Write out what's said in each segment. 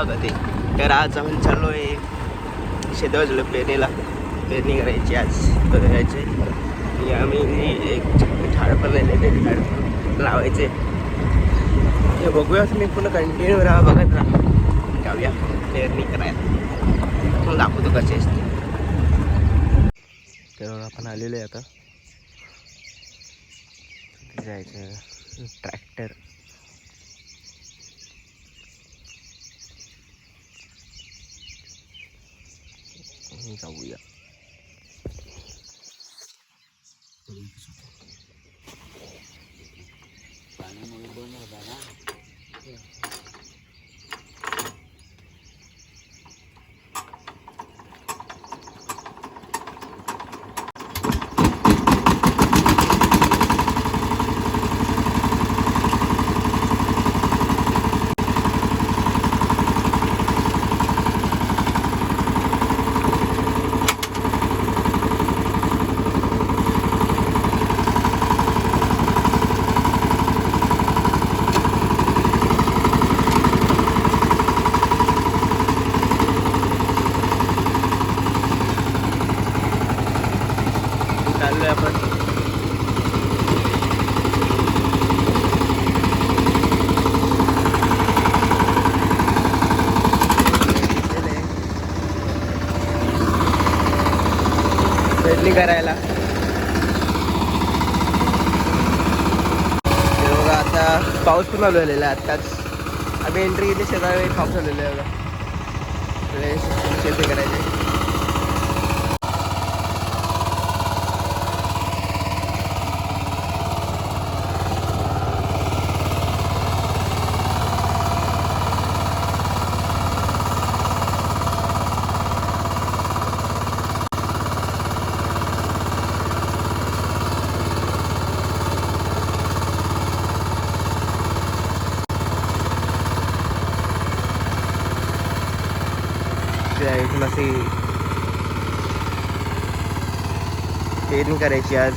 स्वागत आहे तर आज आपण चाललो आहे शेतवाजलो पेरणीला. पेरणी करायची आज. करायचे आणि आम्ही एक झाड पण नेले ते झाड लावायचे हे बघूया तुम्ही पुन्हा कंटिन्यू राहा बघत राहा. जाऊया पेरणी करायला. मग दाखवतो कसे असते. तर आपण आलेलो आहे आता. जायचं. ट्रॅक्टर. जाऊया चाललोय आपण पेरणी करायला हे बघा आता पाऊस पण आलेला आहे आत्ताच. आम्ही एंट्री केली सकाळी पाऊस आलेला आहे शेती करायचे. त्या इथून करायची आज.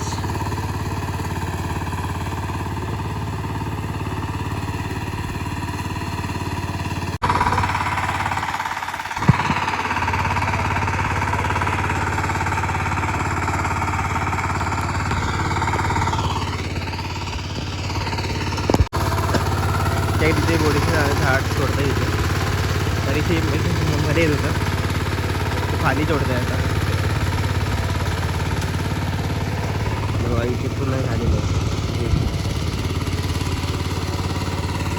त्या तिथे झाड झाड सोडतं इथे तरी ते मध्ये येत होतं. खाली बघा इथे पूर्ण झालेलं आहे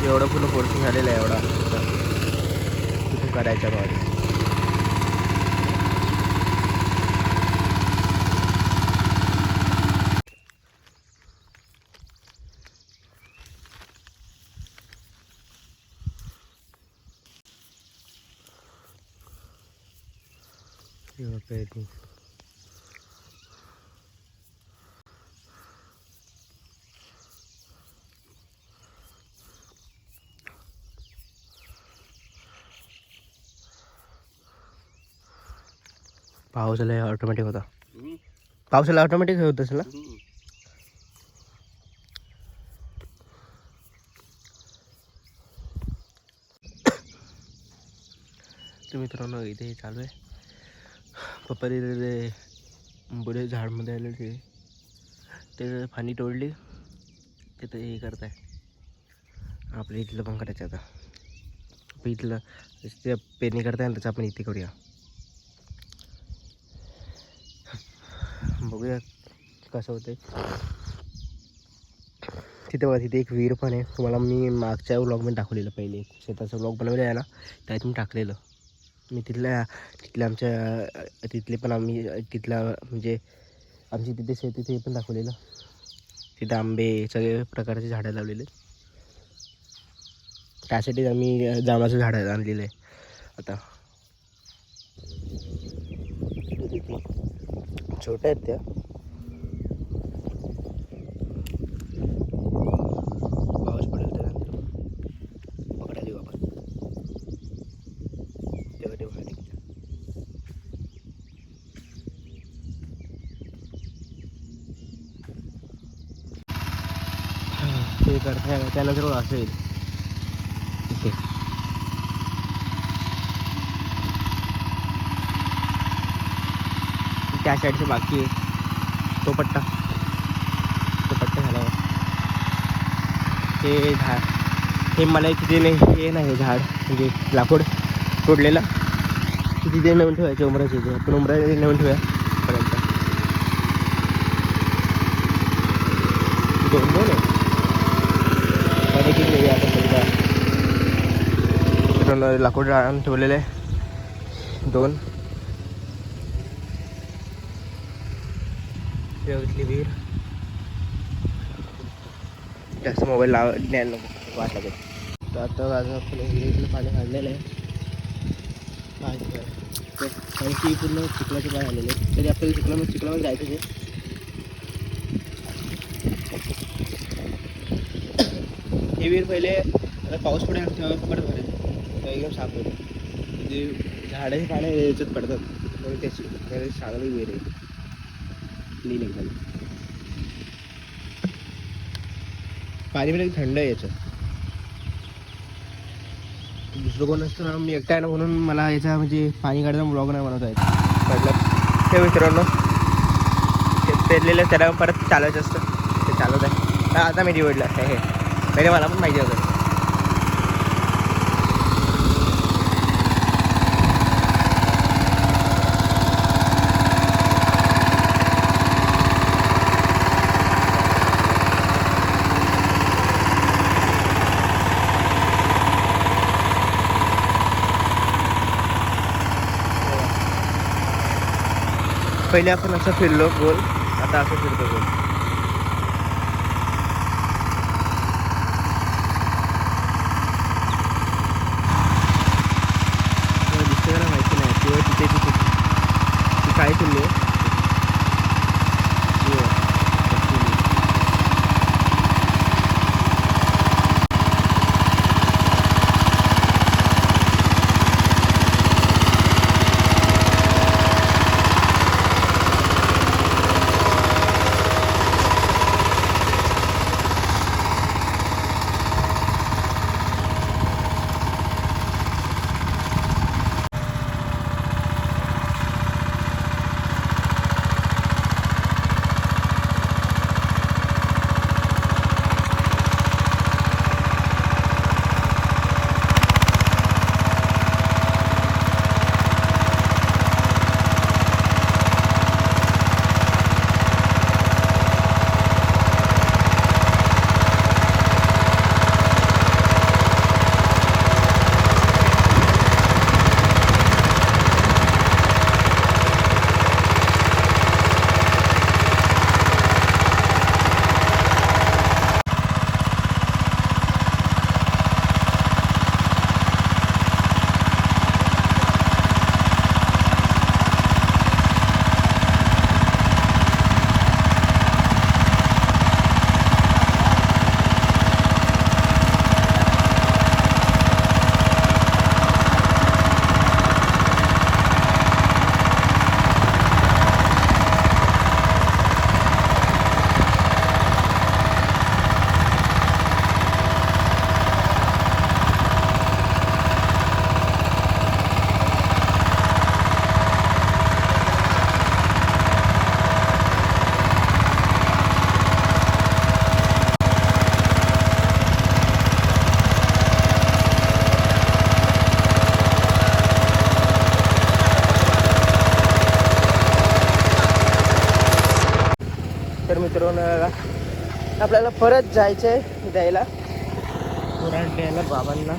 एवढं पूर्ण फोर्सिंग झालेलं आहे एवढा. तिथून करायच्या किंवा पेरणी पावसाला ऑटोमॅटिक होता. पावसाला ऑटोमॅटिक होत असेल ना? तर मित्रांनो इथे चालू आहे. पप्पा ते बुडे झाडमध्ये आले ते ते फानी तोडली. तिथं हे करताय. आपल्या इथलं पण करायचं आता. इथलं ते पेरणी करताय ना त्याचं आपण इथे करूया. बघूया कसं होतंय. तिथे बघा तिथे एक विहीर पण आहे. तुम्हाला मी मागच्या व्लॉगमध्ये दाखवलेलं पहिले. एक शेताचं व्लॉग बनवलेलं आहे ना त्यात मी टाकलेलं. मी तिथल्या तिथल्या आमच्या तिथले पण आम्ही तिथला म्हणजे आमची तिथे शेती ते पण दाखवलेलं. तिथे आंबे सगळे प्रकारचे झाडं लावलेले. त्यासाठीच आम्ही जांबाचं झाड आणलेलं आहे. आता. छोट्या आहेत त्या पाऊस पडेल तर ते करता त्याला बघा असं येईल त्या साईडचे बाकी आहे. तो पट्टा. तो पट्टा झाल्यावर. हे झाड. हे मला तिथे नाही हे नाही झाड. म्हणजे लाकूड तोडलेलं. ते तिथे नेऊन ठेवायचं उमराचे इथे आपण उमराचे नेऊन ठेवूया. पर्यंत दोन दोन आहे. मध्ये किती नाही लाकूड आणून ठेवलेले दोन. विहीर. जास्त मोबाईल लाव न्यायला नको. वाट लागेल. तर आता माझं आपण विहिरीतलं पाणी काढलेलं आहे. पाणी कारण की पूर्ण चिखलाचे पाणी आलेले तरी आपल्याला चिखला चिखलामध्ये जायचं आहे. ही विहीर पहिले आता पाऊस पडेल तेव्हा परत भरेल तेव्हा एकदम साफ होईल म्हणजे झाडाची पाणी याच्यात पडतात. म्हणून त्याची त्याची चांगली विहीर आहे. क्लीन एकदम. पाणी पण एक थंड आहे याचं दुसरं कोण असतं ना मी एकटा आहे ना म्हणून मला याचा म्हणजे पाणी काढायचा ब्लॉग नाही बनवता येत. पडलं हे मित्रांनो ते पेरलेलं त्याला परत चालवायचं असतं. ते चालवत आहे. आता मी निवडलं हे हे. पहिले मला पण माहिती होतं पहिले आपण असं फिरलो गोल आता असं फिरतो गोल मला दिसतं का नाही माहिती नाही किंवा तिथे तिथे ती मित्रांनो आपल्याला परत जायचं आहे द्यायला. पुराण द्यायला बाबांना.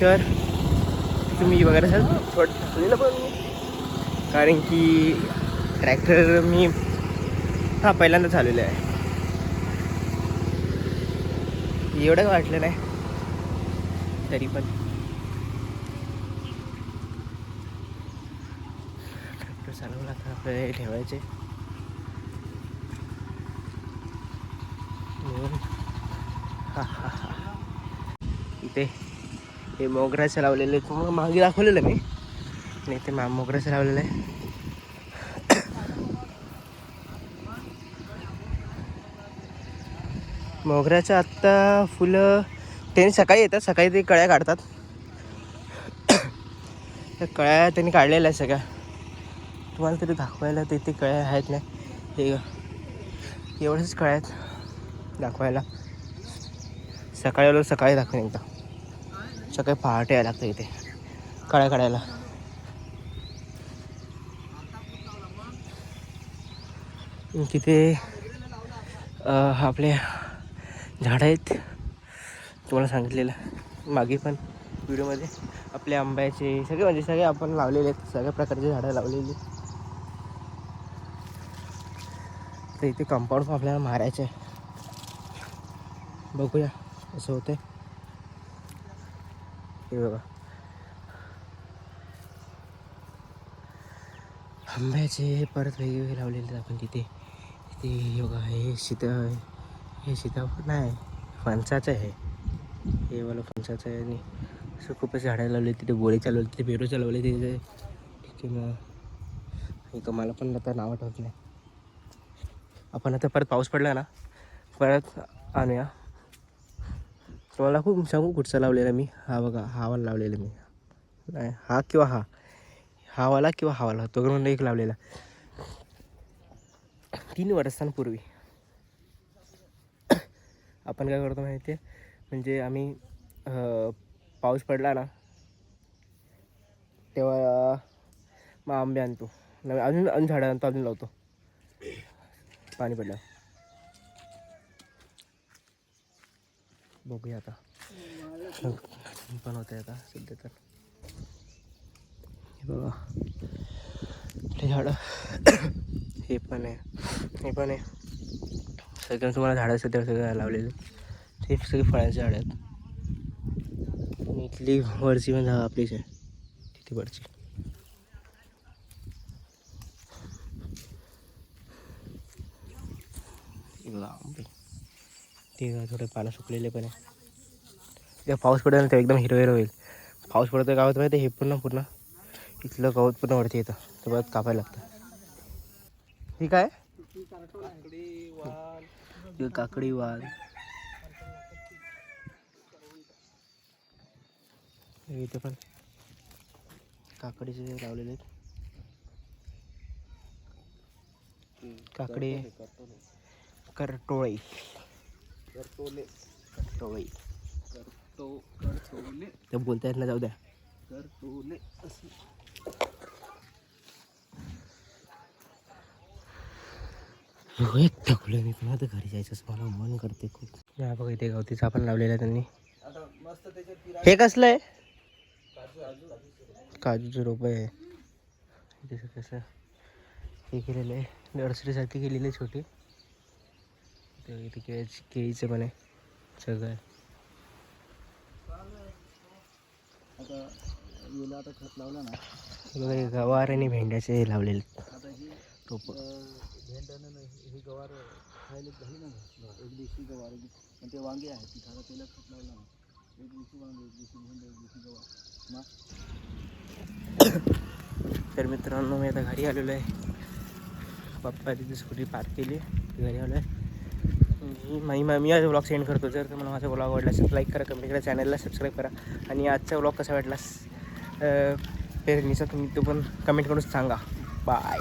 तर तुम्ही वगैरे असाल? थोडं थकलेलं पण. कारण की ट्रॅक्टर मी हा पहिल्यांदा चालवलं आहे. एवढं वाटलं नाही. तरी पण. ट्रॅक्टर चालवला तर आपल्याला हे ठेवायचे म्हणून हा हा हा इथे. हे मोगऱ्याचं लावलेलं आहे. तुम्हाला मागे दाखवलेलं मी. आणि इथे मा मोगऱ्याचं लावलेलं आहे. मोगऱ्याचं आत्ता फुलं त्यांनी सकाळी येतात. सकाळी ते कळ्या काढतात. त्या कळ्या त्यांनी काढलेल्या आहेत सगळ्या. तुम्हाला तरी दाखवायला ते ते कळ्या आहेत नाही हे एवढ्याच कळ्या आहेत दाखवायला. सकाळी आलो सकाळी दाखवेन एकदा. सकाळी पहाटे यायला लागतं इथे. कळ्या काढायला तिथे आपले झाडं आहेत. तुम्हाला सांगितलेलं. मागे पण व्हिडिओमध्ये आपले आंब्याचे सगळे म्हणजे सगळे आपण लावलेले आहेत. सगळ्या प्रकारचे झाडं लावलेली. तर इथे कंपाऊंड पण आपल्याला मारायचं आहे. बघूया असं होतं आहे हे बघा. आंब्याचे परत वेगवेगळे लावलेले आहेत आपण तिथे. तिथे हे बघा हे सीता हे सीताफळ नाही फणसाचं आहे. हे वाला फणसाचं आहे आणि असं खूपच झाडं लावले तिथे बोरे चालवले तिथे पेरू चालवले तिथे. ठीक आहे मग हे मला पण आता नाव आठवत नाही. आपण आता परत पाऊस पडला ना परत आणूया. तुम्हाला खूप सांगू कुठचा लावलेला मी? हा बघा हावाला लावलेला मी. नाही हा किंवा हा. हा वाला किंवा हावाला. तो ग्राउंड एक लावलेला. तीन वर्षांपूर्वी. आपण काय करतो माहिती आहे म्हणजे आम्ही पाऊस पडला ना तेव्हा मग आंबे आणतो. नवीन अजून अजून झाडं आणतो अजून लावतो. पाणी पडलं बघूया आता. पण होते आता सध्या तर. हे बघा. ते झाडं. हे पण आहे. हे पण आहे. सगळं तुम्हाला झाडं सध्या सगळं लावलेलं. ते सगळे फळांचे झाडं आहेत. इथली वरची पण झाडं आपलीच आहे. तिथे वरची हे बघा आंबे ते थोडे पानं सुकलेले पण आहे. जेव्हा पाऊस पडेल ते तेव्हा एकदम हिरो हिरो होईल. पाऊस पडतो गावात माहिती आहे, हे पूर्ण पूर्ण इथलं गवत पूर्ण वरती येतं. ते परत कापायला लागतं. हे काय? काकडी वाल हे इथे पण काकडीचे लावलेले आहेत. काकडी करटोळी. करटोळी ते बोलता येत ना जाऊ द्या. रोहित थकलो मी पण. आता घरी जायचं मला मन करते खूप. हा बघा इथे गवतीचा आपण लावलेला आहे त्यांनी. हे कसलं आहे? काजूचं रोप. आहे. कसं हे केलेलं आहे. नर्सरीसारखी केलेली आहे छोटी. इथे केळीची केळीचं पण आहे सगळं. आहे. आता खत लावला ना. बघा हे गवार आणि भेंड्याचे हे लावलेले. रोप भेंड्यानं ही गवार खायला झाली ना एक दिवशी गवार एक दिवशी- पण ते वांगे आहेत. ती खायला पहिला खत लावला ना. एक दिवशी वांगे एक दिवशी भेंडे एक दिवशी गवार. मग? तर मित्रांनो मी आता घरी आलेलो आहे. पप्पा तिथे स्कूटी पार्क केली. घरी आलो आहे मी मी आज ब्लॉग सेंड करतो. जर तुम्हाला माझा ब्लॉग आवडला असेल लाईक करा कमेंट करा चॅनलला सबस्क्राईब करा. आणि आजचा ब्लॉग कसा वाटला पेरणीचा तुम्ही तो पण कमेंट करून सांगा. बाय